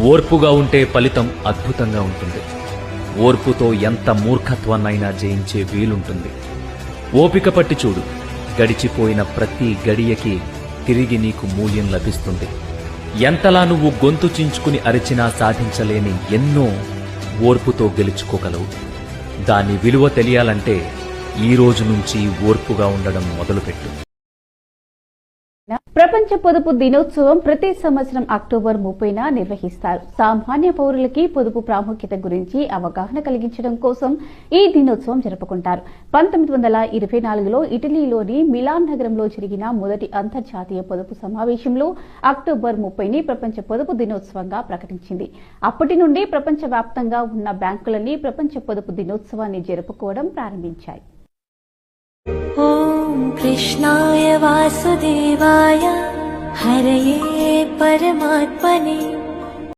ఓర్పుగా ఉంటే ఫలితం అద్భుతంగా ఉంటుంది. ఓర్పుతో ఎంత మూర్ఖత్వాన్నైనా జయించే వీలుంటుంది. ఓపిక పట్టి చూడు గడిచిపోయిన ప్రతి గడియకి తిరిగి నీకు మూల్యం లభిస్తుంది. ఎంతలా నువ్వు గొంతు చించుకుని అరిచినా సాధించలేని ఎన్నో ఓర్పుతో గెలుచుకోగలవు. దాని విలువ తెలియాలంటే ఈ రోజు నుంచి ఓర్పుగా ఉండడం మొదలుపెట్టు. ప్రపంచ పొదుపు దినోత్సవం ప్రతి సంవత్సరం అక్టోబర్ ముప్పైన నిర్వహిస్తారు. సామాన్య పౌరులకి పొదుపు ప్రాముఖ్యత గురించి అవగాహన కలిగించడం కోసం ఈ దినోత్సవం జరుపుకుంటారు. పంతొమ్మిది వందల ఇరవై నాలుగులో ఇటలీలోని మిలాన్ నగరంలో జరిగిన మొదటి అంతర్జాతీయ పొదుపు సమావేశంలో అక్టోబర్ ముప్పైని ప్రపంచ పొదుపు దినోత్సవంగా ప్రకటించింది. అప్పటి నుండి ప్రపంచవ్యాప్తంగా ఉన్న బ్యాంకులన్నీ ప్రపంచ పొదుపు దినోత్సవాన్ని జరుపుకోవడం ప్రారంభించాయి. कृष्णाय वासुदेवाय हरये परमात्मने